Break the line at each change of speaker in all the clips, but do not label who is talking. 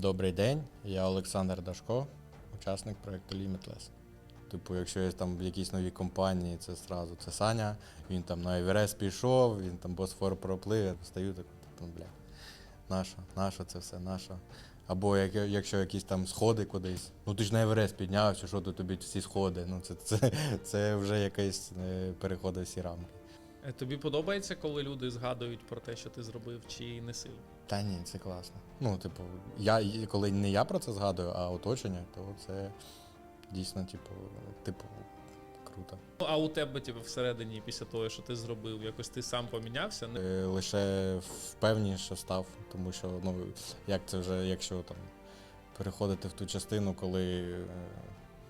Добрий день, я Олександр Дашко, учасник проєкту Limitless. Типу, якщо я там в якійсь новій компанії, це зразу це Саня, він там на Еверест пішов, він там Босфор проплив, я стою так, типу, бля, наша, наша це все, наша. Або як, якщо якісь там сходи кудись, ну ти ж на Еверест піднявся, що тут тобі ці сходи. Ну це, це, це вже якесь е, переходить всі рамки.
Е, Тобі подобається, коли люди згадують про те, що ти зробив, чи не сильно?
Та ні, це класно. Ну, типу, я, коли не я про це згадую, а оточення, то це дійсно, типу, типу, круто.
Ну, А у тебе, типу, всередині, після того, що ти зробив, якось ти сам помінявся? Не-
Лише впевненіше став, тому що, ну, як це вже, якщо там переходити в ту частину, коли е,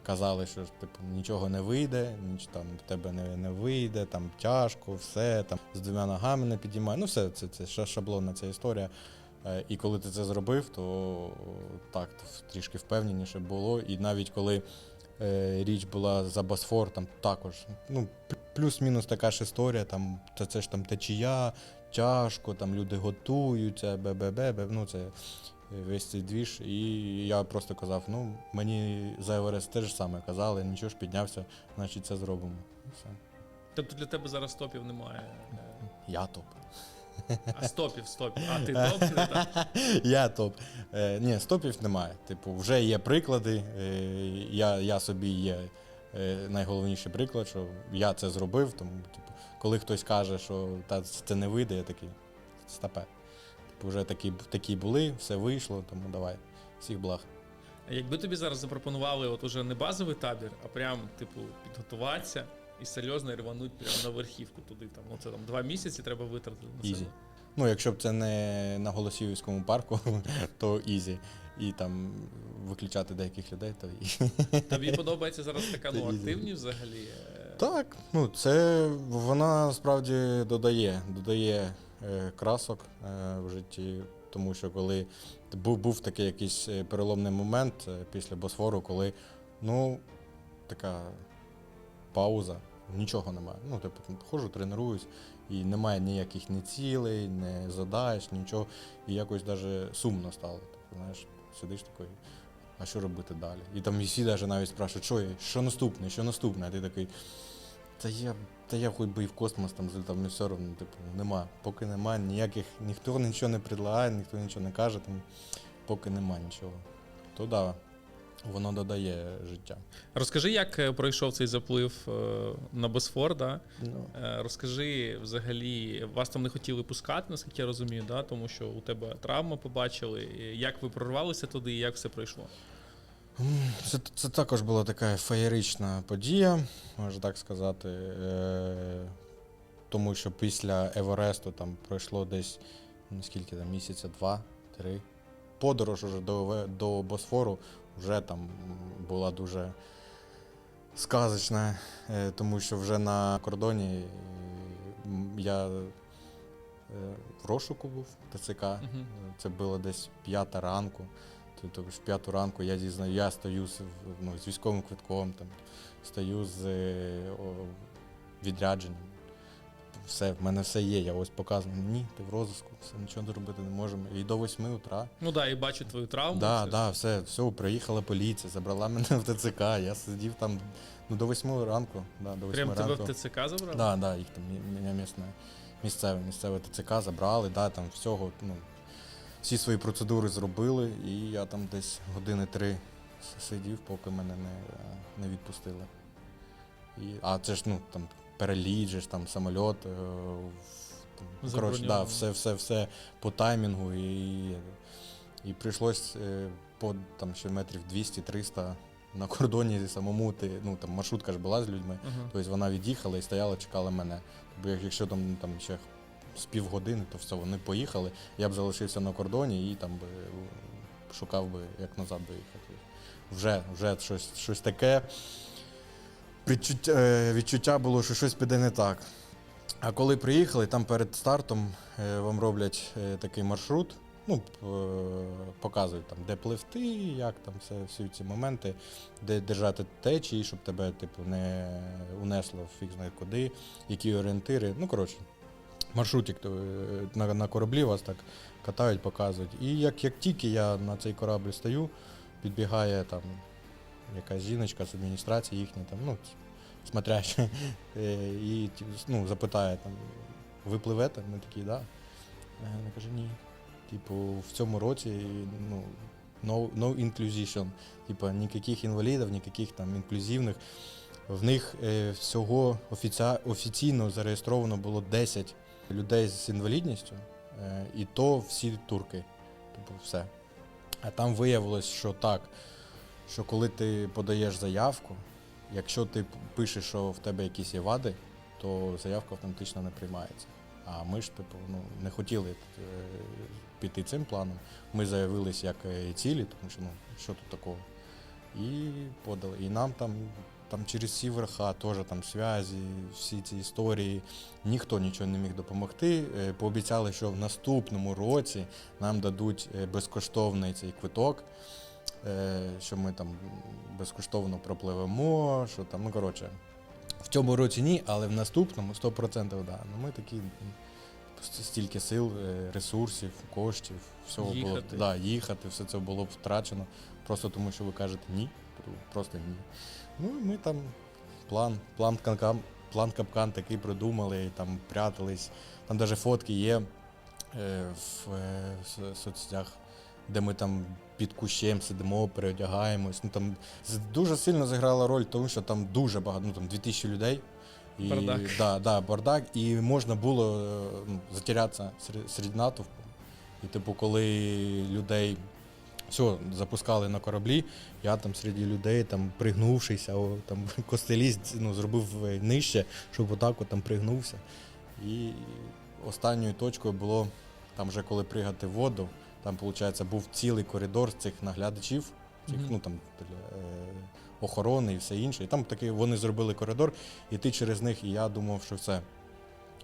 казали, що типу, нічого не вийде, ніч там в тебе не, не вийде, там тяжко, все, там з двома ногами не підіймає. Ну, все, це, це ша- шаблонна ця історія. Е, І коли ти це зробив, то так, трішки впевненіше було. І навіть коли е, річ була за Босфор, там також ну, плюс-мінус така ж історія, там, це, це ж там течія, тяжко, там люди готуються, бе-бе-бе, ну це весь цей двіж. І я просто казав, ну мені за Еверест теж саме казали, нічого ж піднявся, значить це зробимо. І все.
Тобто для тебе зараз стопів немає. Е,
Я топ.
А стопів, стопів. А ти топ? не так?
Я топ. Е, ні, стопів немає. Типу, вже є приклади. Е, я, я собі є е, найголовніший приклад, що я це зробив. Тому, типу, коли хтось каже, що та, це не вийде, я такий стопе. Типу, вже такі, такі були, все вийшло, тому давай. Всіх благ.
Якби тобі зараз запропонували от уже не базовий табір, а прям, типу, підготуватися і серйозно рвануть прямо на верхівку туди. Там, ну це там два місяці треба витратити на це.
Ну, якщо б це не на Голосіївському парку, то ізі. І там виключати деяких людей, то і.
Тобі подобається зараз така ну, активність взагалі?
Так, ну це вона справді додає, додає е, красок е, в житті, тому що коли був, був такий якийсь е, переломний момент е, після Босфору, коли ну така пауза, нічого немає. Ну, типу, ходжу, тренуюсь, і немає ніяких ні цілей, ні задач, нічого. І якось навіть сумно стало. Типу, знаєш, сидиш такий, а що робити далі? І там всі навіть навіть спрашують, що, що наступне, що наступне? А ти такий. Та я, та я хоч би і в космос там злітав, мені все одно, типу, нема. Поки нема ніяких, ніхто нічого не предлагає, ніхто нічого не каже, там, поки нема нічого. То да, воно додає життя.
Розкажи, як е, пройшов цей заплив е, на Босфор, да?
Ну,
Е, Розкажи взагалі, вас там не хотіли пускати, наскільки я розумію, да? тому що у тебе травма побачили. Як ви прорвалися туди і як все пройшло?
Це, це також була така феєрична подія, можна так сказати. Е, тому що після Евересту там пройшло десь ну, скільки там, місяця, два-три. Подорож уже до, до Босфору вже там була дуже сказочна, е, тому що вже на кордоні я е, в розшуку був ТЦК.
Мгм.
Це було десь п'ята ранку. Тобто в п'яту ранку я дізнаю, я стою з, ну, з військовим квитком, там, стою з е, о, відрядженням. Все, в мене все є, я ось показую. Ні, ти в розиску, все, нічого зробити не можемо. І до 8 утра.
Ну да, і бачу твою травму.
Да,
це-
да, все, все, приїхала поліція, забрала мене в ТЦК. Я сидів там ну, до 8 ранку. Да, до 8
Прям тебе
ранку.
в ТЦК забрали?
Да, да, їх там мене місне, місцеве, місцеве ТЦК забрали, да, там всього, ну, всі свої процедури зробили, і я там десь години три сидів, поки мене не, не відпустили. І, а це ж ну, там переліт, же ж, там самольот, е, там, коротше, да, все, все, все по таймінгу. І, і прийшлось е, по там, ще метрів 200-300 на кордоні самому ти, ну там маршрутка ж була з людьми.
Ага.
Тобто вона від'їхала і стояла, чекала мене. Бо як- якщо там, там ще з півгодини, то все, вони поїхали. Я б залишився на кордоні і там би е, шукав би, як назад доїхати. Вже, вже щось, щось таке. Відчуття, е, відчуття було, що щось піде не так. А коли приїхали, там перед стартом е, вам роблять е, такий маршрут. Ну, показують там, де пливти, як там все, всі ці моменти, де держати течії, щоб тебе типу, не унесло фіг знає куди, які орієнтири. Ну, коротше, маршрутик на, на кораблі вас так катають, показують. І як, як тільки я на цей корабль стою, підбігає там якась жіночка з адміністрації їхня, там, ну, смотряща, і ну, запитає там, ви пливете? Ми такі, да. Вона каже, ні. Типу, в цьому році ну, no, no inclusion. Типу, ніяких інвалідів, ніяких там інклюзивних. В них е, всього офіця, офіційно зареєстровано було 10 людей з інвалідністю, е, і то всі турки. Типу, все. А там виявилось, що так, що коли ти подаєш заявку, якщо ти пишеш, що в тебе якісь є вади, то заявка автоматично не приймається. А ми ж типу, ну, не хотіли е, піти цим планом. Ми заявились як е, цілі, тому що ну, що тут такого. І подали. І нам там, там через всі верха, теж там зв'язі, всі ці історії, ніхто нічого не міг допомогти. Е, Пообіцяли, що в наступному році нам дадуть безкоштовний цей квиток, що ми там безкоштовно пропливемо, що там, ну коротше. В цьому році ні, але в наступному 100% да. Ну ми такі стільки сил, е, ресурсів, коштів, всього було
Їхати.
да, їхати, все це було втрачено. Просто тому, що ви кажете ні. Просто ні. Ну і ми там план, план капкан, план капкан такий придумали, там прятались. Там навіть фотки є е, в, е, в соцсетях, де ми там під кущем сидимо, переодягаємось. Ну там дуже сильно зіграла роль, тому що там дуже багато, ну там 2000 людей. І,
Бардак.
Да, да, бардак, і можна було е, ну, затерятися серед, натовпу. І типу, коли людей все запускали на кораблі, я там серед людей, там пригнувшися, о, там костеліст ну, зробив е, нижче, щоб отак от там пригнувся. І останньою точкою було там вже коли пригати в воду, там, виходить, був цілий коридор цих наглядачів, цих,
Мгм.
ну там е, охорони і все інше. І там таки вони зробили коридор, і ти через них, і я думав, що все.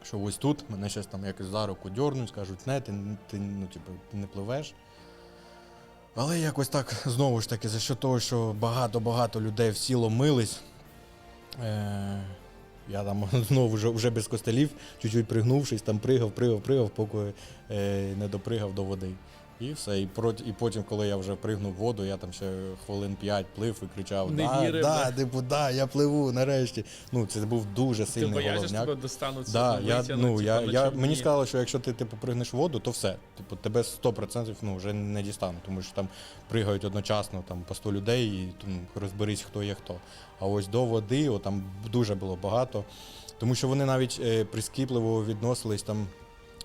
Що ось тут мене щось там якось за руку дьорнуть, скажуть, не, ти, ти, ну, типу, ти не пливеш. Але якось так, знову ж таки, за що того, що багато-багато людей всі ломились. Е, я там знову вже, вже без костелів, чуть-чуть пригнувшись, там пригав, пригав, пригав, поки е, не допригав до води. І все. І, проти, і потім, коли я вже пригнув в воду, я там ще хвилин 5 плив і кричав:
Не
да,
вірив,
да,
да?
типу, да, я пливу нарешті. Ну, це був дуже сильний
що
головняк.
тебе достануть
Да, я, ну, я,
типу,
я, мені сказали, що якщо ти типу, пригнеш в воду, то все. Типу, тебе 100% ну, вже не дістануть, тому що там пригають одночасно там, по 100 людей і ну, розберись, хто є хто. А ось до води о, там дуже було багато. Тому що вони навіть е, прискіпливо відносились там.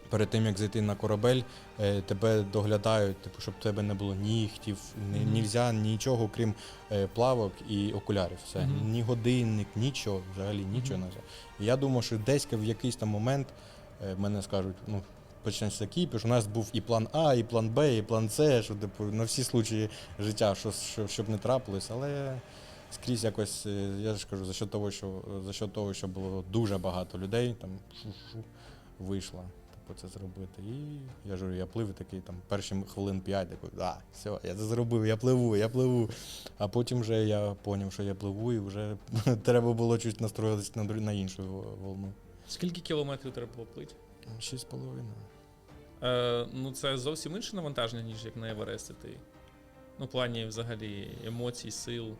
Перед тим як зайти на корабель, е, тебе доглядають, типу, щоб тебе не було нігтів, ні,
Мгм.
нельзя нічого, крім е, плавок і окулярів. Все.
Мгм.
Ні годинник, нічого, взагалі нічого не можна. Я думав, що десь в якийсь там момент е, мене скажуть, ну, почнеться кіпіш. У нас був і план А, і план Б, і план С, що типу, на всі случаї життя, що, що, щоб не трапилось, але скрізь якось, е, я ж кажу, за що того, що за що того, що було дуже багато людей, там шу-шу, вийшло. Типу, це зробити. І я ж я плив такий там перші хвилин 5, такий, да, все, я це зробив, я пливу, я пливу. А потім вже я зрозумів, що я пливу, і вже треба було чуть настроїтися на, на іншу волну.
Скільки кілометрів треба було плити?
Шість з половиною.
Е, ну, це зовсім інше навантаження, ніж як на Евересті ти. Ну, в плані взагалі емоцій, сил.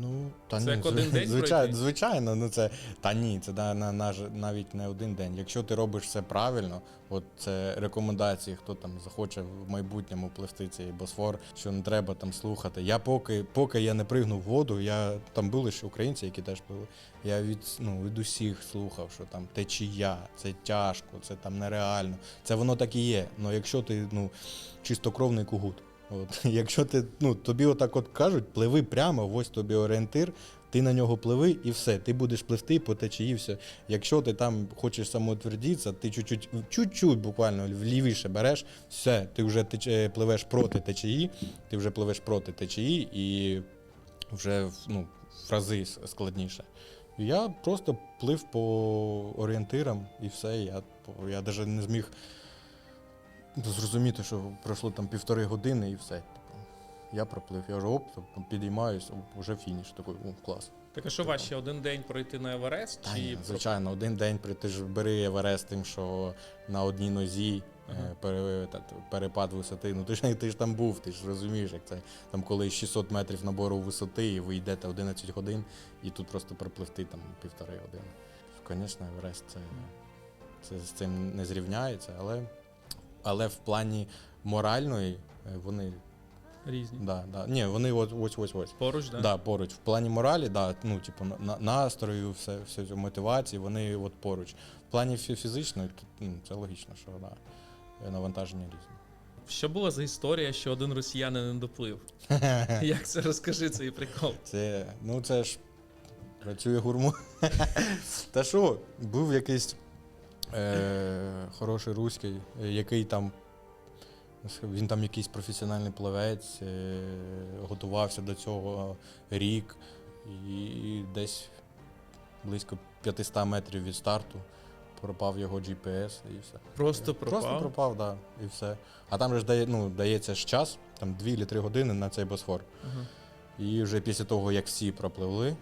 Ну, та
Це
ні,
як один день
звичайно,
пройти?
звичайно, ну це та ні, це на, на, на, навіть не один день. Якщо ти робиш все правильно, от це рекомендації, хто там захоче в майбутньому пливти цей босфор, що не треба там слухати. Я поки, поки я не пригнув в воду, я там були ще українці, які теж пили. Я від, ну, від усіх слухав, що там течія, це тяжко, це там нереально. Це воно так і є. Але якщо ти ну, чистокровний кугут. От, якщо ти, ну, тобі отак от кажуть, пливи прямо, ось тобі орієнтир, ти на нього пливи і все, ти будеш пливти по течії, все. Якщо ти там хочеш самоутвердитися, ти чуть-чуть, чуть-чуть буквально лівіше береш, все, ти вже тече, пливеш проти течії, ти вже пливеш проти течії і вже ну, в рази складніше. Я просто плив по орієнтирам і все. Я, я навіть не зміг зрозуміти, що пройшло там півтори години і все. Типу, я проплив. Я вже оп, підіймаюсь, оп, вже фініш. Такий, о, клас.
Так а що важче, один день пройти на Еверест?
Та
чи
ні, звичайно, один день при- ти ж бери Еверест тим, що на одній нозі е,
Ага.
пере- та- та- перепад висоти. Ну ти ж ти ж там був, ти ж розумієш, як це там, коли 600 метрів набору висоти, і ви йдете 11 годин, і тут просто пропливти там півтори години. Звісно, Еверест це, це з цим не зрівняється, але, але в плані моральної е, вони
різні?
да, да. Ні, вони ось ось ось ось.
Поруч, да?
Да, поруч. В плані моралі, да, ну, типу, на- на, настрою, все, все мотивації, вони от поруч. В плані фізичної, тут, ну, це логічно, що да, навантаження різні.
Що була за історія, що один росіянин не доплив? Як це розкажи цей прикол?
Це, ну, це ж працює гурму. Та що, був якийсь е, хороший руський, е, який там. Він там якийсь професіональний плавець, е, готувався до цього рік, і десь близько 500 метрів від старту пропав його GPS і все.
Просто пропав.
Просто пропав, так, да, і все. А там же ж дає, ну, дається ж час, там 2 чи 3 години на цей босфор.
Ага.
І вже після того, як всі пропливли,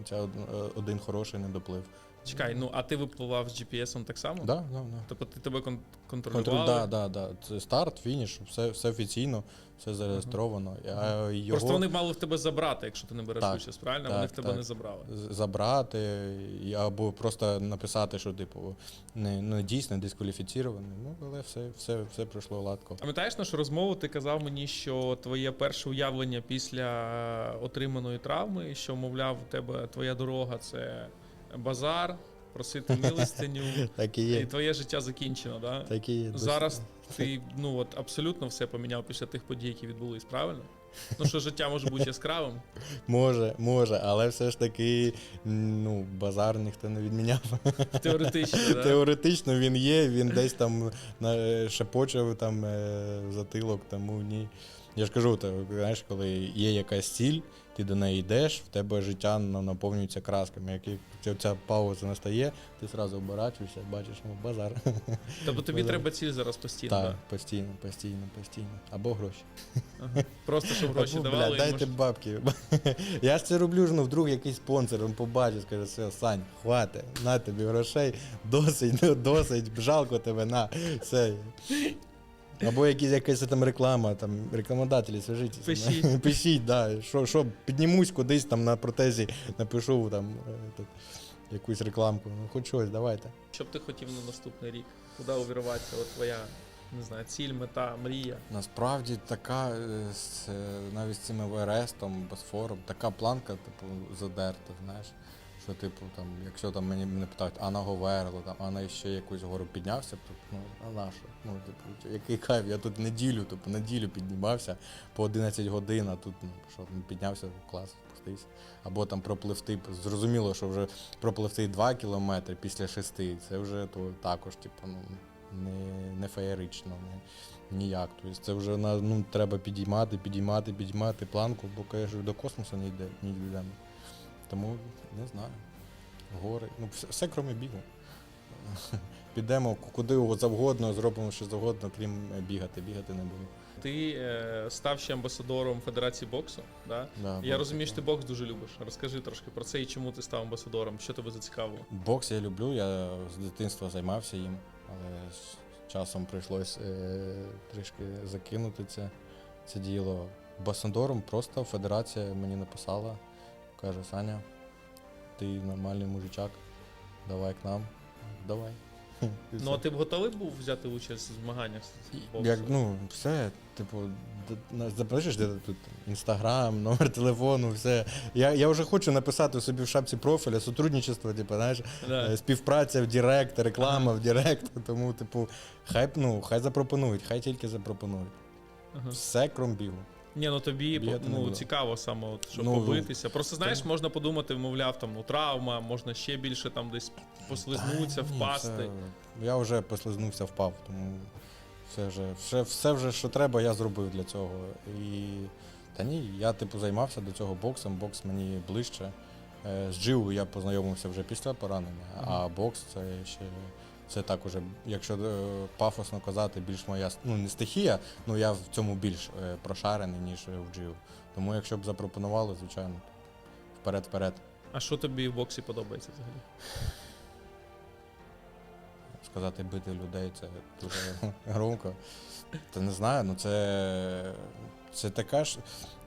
оця е, один хороший не доплив.
Чекай, ну а ти випливав з GPS-ом так само?
Да, да, да.
Тобто ти тебе кон-
Контроль, да, да, да. Це старт, фініш, все, все офіційно, все зареєстровано. А його
Просто вони мали в тебе забрати, якщо ти не береш
Так,
участь, правильно?
так,
вони в тебе
так.
не забрали.
з- забрати, і- або просто написати, що типу не, не дійсно дискваліфіцірований. Ну, але все, все, все пройшло гладко.
Пам'ятаєш нашу розмову? Ти казав мені, що твоє перше уявлення після отриманої травми, що, мовляв, у тебе твоя дорога це базар, просити милостиню,
Так і
і твоє життя закінчено, да?
Так і є.
Зараз ти ну от абсолютно все поміняв після тих подій, які відбулись, правильно? Ну що життя може бути яскравим.
Може, може, але все ж таки ну, базар ніхто не відміняв.
Теоретично, да?
Теоретично він є, він десь там на- шепочив там е, затилок, тому ні. Я ж кажу, ти, знаєш, коли є якась ціль, ти до неї йдеш, в тебе життя наповнюється красками. Як ця, пауза настає, ти одразу оборачуєшся, бачиш, ну, базар.
Тобто тобі
Базар.
треба ціль зараз постійно.
Так,
Да?
постійно, постійно, постійно. Або гроші.
Ага. Просто щоб гроші
Або,
давали.
бля, дайте
мож-
бабки. Я ж це роблю, ж, ну вдруг якийсь спонсор він побачить, скаже, все, Сань, хватить, на тобі грошей, досить, досить, жалко тебе, на, все. Або якісь, якась там реклама, там рекламодателі, свяжіться.
Пишіть.
Пишіть, да. Що, що, піднімусь кудись там на протезі, напишу там е, тут, якусь рекламку. Ну, хоч щось, давайте.
Що б ти хотів на наступний рік? Куди увірватися? От твоя, не знаю, ціль, мета, мрія.
Насправді така е, з, е, навіть з цим Еверестом, Босфором, така планка, типу, задерта, знаєш. Що, типу, там, якщо там мені мене питають, а на Говерло, там, а на ще якусь гору піднявся, то ну, а на що? Ну, типу, який кайф, я тут неділю, типу, неділю піднімався по 11 годин, а тут ну, що, піднявся клас, спустився. Або там пропливти, зрозуміло, що вже пропливти 2 кілометри після 6, це вже то також, типу, ну, не, не феєрично. Не, Ніяк. Тобто це вже ну, треба підіймати, підіймати, підіймати планку, бо кажу, до космосу не йде, не йдемо. Тому не знаю. Гори. Ну, все, все крім бігу. Підемо куди завгодно, зробимо що завгодно, крім е, бігати. Бігати не буду.
Ти е, став ще амбасадором Федерації боксу. Да?
Да,
Я
бокс
розумію, що ти бокс дуже любиш. Розкажи трошки про це і чому ти став амбасадором, що тебе зацікавило.
Бокс я люблю, я з дитинства займався їм, але з часом прийшлось е, трішки закинути це, це діло. Басандором просто федерація мені написала, каже, Саня, ти нормальний мужичак, давай к нам. Давай.
Ну а ти б готовий був взяти участь в змаганнях з боксу?
Як, ну, все, типу, запишеш, де тут інстаграм, номер телефону, все. Я, я вже хочу написати собі в шапці профіля сотрудничество, типу, знаєш,
Да.
Е, Співпраця в Директ, реклама в Директ. Тому, типу, хай, ну, хай запропонують, хай тільки запропонують.
Ага.
Все крім бігу.
Ні, ну тобі ну, цікаво саме, от, щоб
Ну,
побитися. Просто знаєш,
тому-
можна подумати, мовляв, там ну травма, можна ще більше там десь послизнутися,
Та ні,
впасти.
все- я вже послизнувся, впав, тому все вже, все, все вже, що треба, я зробив для цього. І та ні, я типу займався до цього боксом, бокс мені ближче. Е, З джиу я познайомився вже після поранення, а бокс це ще. Це так уже, якщо е, пафосно казати, більш моя ну не стихія, ну я в цьому більш е, прошарений, ніж в джиу. Тому якщо б запропонували, звичайно, вперед-вперед.
А що тобі в боксі подобається взагалі?
Сказати бити людей це дуже громко. Та не знаю, ну це, це така ж.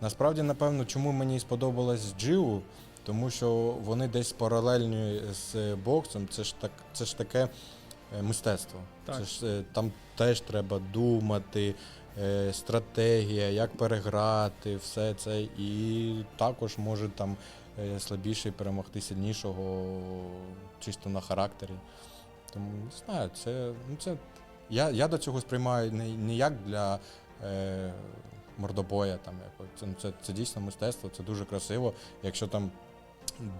Насправді, напевно, чому мені сподобалось Джиу, тому що вони десь паралельні з боксом. Це ж так, це ж таке мистецтво.
Так.
Це ж е, там теж треба думати, е, стратегія, як переграти, все це. І також може там е, слабіший перемогти сильнішого чисто на характері. Тому не знаю, це, ну це я, я до цього сприймаю не, не як для е, мордобоя. Там, це, ну, це, це дійсно мистецтво, це дуже красиво. Якщо там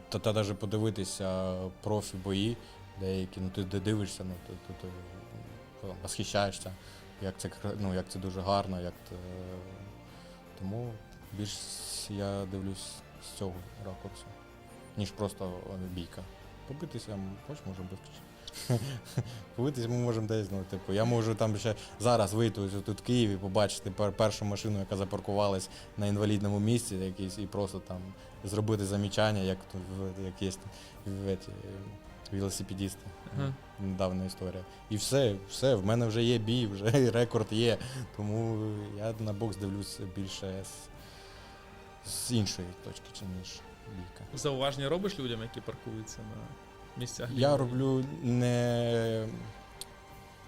та, та навіть подивитися профі бої, деякі, ну ти дивишся, ну ти, ти, ти восхищаєшся, як це, ну, як це дуже гарно, як те, тому більш я дивлюсь з цього ракурсу, ніж просто бійка. Побитися, хоч може бути. Побитися ми можемо десь, ну, типу, я можу там ще зараз вийти ось тут в Києві, побачити першу машину, яка запаркувалась на інвалідному місці якийсь, і просто там зробити замічання, як в- як є в, еті, велосипедісти.
Ага.
Недавня історія. І все, все, в мене вже є бій, вже і рекорд є. Тому я на бокс дивлюсь більше з, з іншої точки, чи ніж бійка.
Зауваження робиш людям, які паркуються на місцях?
Я роблю не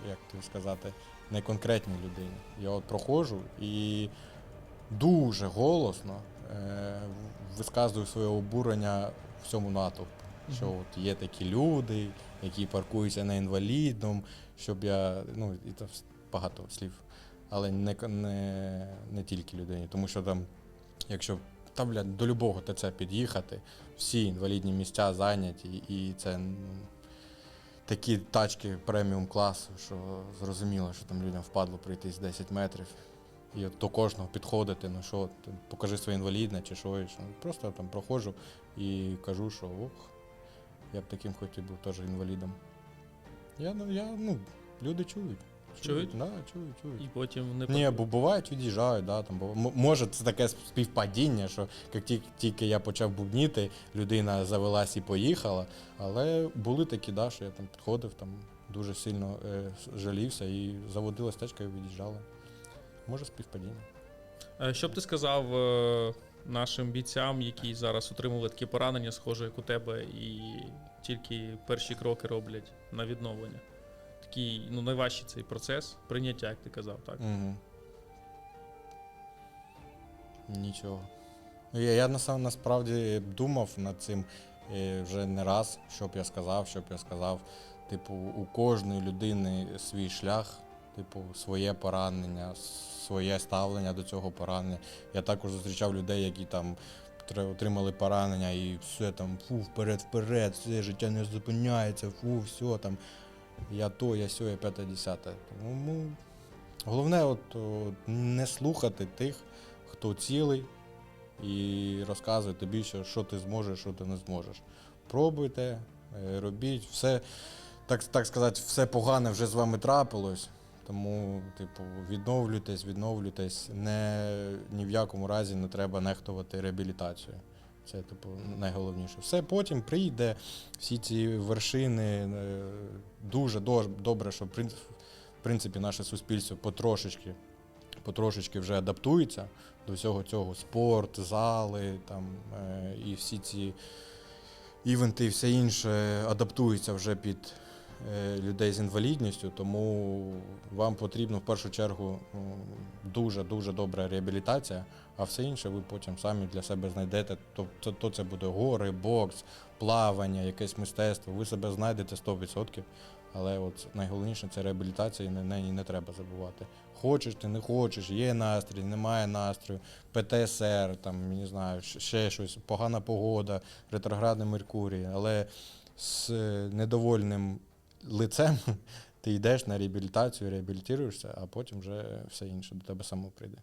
як тобі сказати, не конкретній людині. Я от проходжу і дуже голосно е, висказую своє обурення всьому натовпу. Що от є такі люди, які паркуються на інвалідному, щоб я. Ну, і це багато слів. Але не, не, не тільки людині. Тому що там, якщо там, бля, до любого ТЦ під'їхати, всі інвалідні місця зайняті, і це ну, такі тачки преміум класу, що зрозуміло, що там людям впадло пройтись 10 метрів. І от до кожного підходити, ну що, покажи своє інвалідне чи що. і що. Просто там проходжу і кажу, що ох, я б таким хотів був теж інвалідом. Я, ну, я, ну, люди чують.
Чують?
Да, чують, чують.
І потім не
Ні, бо бувають, від'їжджають, да, там, бо, може це таке співпадіння, що як тільки, тільки я почав бубніти, людина завелась і поїхала. Але були такі, да, що я там підходив, там дуже сильно е, жалівся і заводилась тачка і від'їжджала. Може співпадіння.
Е, Що б ти сказав е, нашим бійцям, які зараз отримали такі поранення, схоже, як у тебе, і тільки перші кроки роблять на відновлення? Такий ну, найважчий цей процес прийняття, як ти казав, так?
Угу. Нічого. Ну, Я, я насправді думав над цим е, вже не раз, що б я сказав, що б я сказав. Типу, у кожної людини свій шлях, типу, своє поранення, своє ставлення до цього поранення. Я також зустрічав людей, які там отримали поранення і все там, фу, вперед, вперед, все життя не зупиняється, фу, все там. Я то, я сьо, я п'яте, десяте. Тому ну, головне от, о, не слухати тих, хто цілий, і розказує тобі, що, що ти зможеш, що ти не зможеш. Пробуйте, е, робіть, все, так, так сказати, все погане вже з вами трапилось. Тому, типу, відновлюйтесь, відновлюйтесь. Не, ні в якому разі не треба нехтувати реабілітацією. Це, типу, найголовніше. Все потім прийде, всі ці вершини. е, Дуже добре, що в принципі наше суспільство потрошечки, потрошечки вже адаптується до всього цього. Спорт, зали там, е, і всі ці івенти і все інше адаптуються вже під людей з інвалідністю, тому вам потрібно в першу чергу дуже-дуже добра реабілітація, а все інше ви потім самі для себе знайдете. Тобто то це буде гори, бокс, плавання, якесь мистецтво. Ви себе знайдете 100%. Але от найголовніше це реабілітація, і на неї не треба забувати. Хочеш ти, не хочеш, є настрій, немає настрою, ПТСР, там, не знаю, ще щось, погана погода, ретроградний Меркурій, але з е, недовольним лицем ти йдеш на реабілітацію, реабілітуєшся, а потім вже все інше до тебе само прийде.